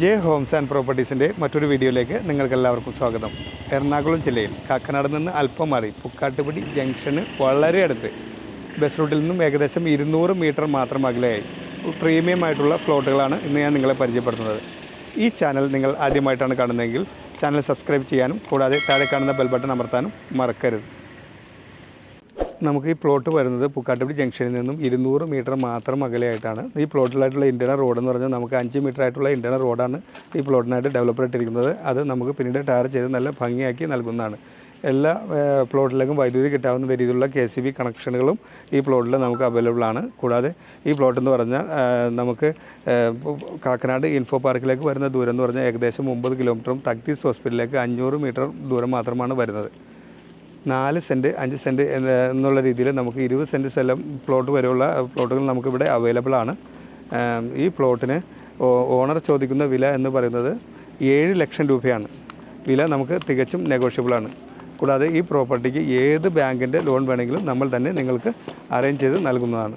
J Holmes and പ്രോപ്പർട്ടീസിന്റെ മറ്റൊരു വീഡിയോയിലേക്ക് നിങ്ങൾക്കെല്ലാവർക്കും സ്വാഗതം. എറണാകുളം ജില്ലയിൽ കാക്കനാട് നിന്ന് അല്പം മാറി പുക്കാട്ടുപടി ജംഗ്ഷന് വളരെ അടുത്ത്. ബസ് റൂട്ടിൽ നിന്നും ഏകദേശം ഇരുന്നൂറ് മീറ്റർ മാത്രം അകലെയായി. പ്രീമിയം ആയിട്ടുള്ള ഫ്ലോട്ടുകളാണ് ഇന്ന് ഞാൻ നിങ്ങളെ പരിചയപ്പെടുത്തുന്നത്. ഈ ചാനൽ നിങ്ങൾ ആദ്യമായിട്ടാണ് കാണുന്നതെങ്കിൽ ചാനൽ സബ്സ്ക്രൈബ് ചെയ്യാനും കൂടാതെ താഴെ കാണുന്ന ബെൽ ബട്ടൺ അമർത്താനും മറക്കരുത്. നമുക്ക് ഈ പ്ലോട്ട് വരുന്നത് പൂക്കാട്ടുപടി ജംഗ്ഷനിൽ നിന്നും ഇരുന്നൂറ് മീറ്റർ മാത്രം അകലെയായിട്ടാണ്. ഈ പ്ലോട്ടിലായിട്ടുള്ള ഇന്റേണൽ റോഡ് എന്ന് പറഞ്ഞാൽ നമുക്ക് അഞ്ച് മീറ്റർ ആയിട്ടുള്ള ഇന്റേണൽ റോഡാണ് ഈ പ്ലോട്ടിനായിട്ട് ഡെവലപ്പ് ഇട്ടിരിക്കുന്നത് അത് നമുക്ക് പിന്നീട് ടയർ ചെയ്ത് നല്ല ഭംഗിയാക്കി നൽകുന്നതാണ്. എല്ലാ പ്ലോട്ടിലേക്കും വൈദ്യുതി കിട്ടാവുന്ന രീതിയിലുള്ള കെ സി ബി കണക്ഷനുകളും ഈ പ്ലോട്ടിൽ നമുക്ക് അവൈലബിൾ ആണ്. കൂടാതെ ഈ പ്ലോട്ട് എന്ന് പറഞ്ഞാൽ നമുക്ക് കാക്കനാട് ഇൻഫോ പാർക്കിലേക്ക് വരുന്ന ദൂരം എന്ന് പറഞ്ഞാൽ ഏകദേശം ഒമ്പത് കിലോമീറ്ററും തക്തീസ് ഹോസ്പിറ്റലിലേക്ക് അഞ്ഞൂറ് മീറ്റർ ദൂരം മാത്രമാണ് വരുന്നത്. നാല് സെന്റ് അഞ്ച് സെന്റ് എന്നുള്ള രീതിയിൽ നമുക്ക് ഇരുപത് സെന്റ് സ്ഥലം പ്ലോട്ട് വരെയുള്ള പ്ലോട്ടുകൾ നമുക്കിവിടെ അവൈലബിൾ ആണ്. ഈ പ്ലോട്ടിന് ഓണർ ചോദിക്കുന്ന വില എന്ന് പറയുന്നത് ഏഴ് ലക്ഷം രൂപയാണ്. വില നമുക്ക് തികച്ചും നെഗോഷ്യബിൾ ആണ്. കൂടാതെ ഈ പ്രോപ്പർട്ടിക്ക് ഏത് ബാങ്കിന്റെ ലോൺ വേണമെങ്കിലും നമ്മൾ തന്നെ നിങ്ങൾക്ക് അറേഞ്ച് ചെയ്ത് നൽകുന്നതാണ്.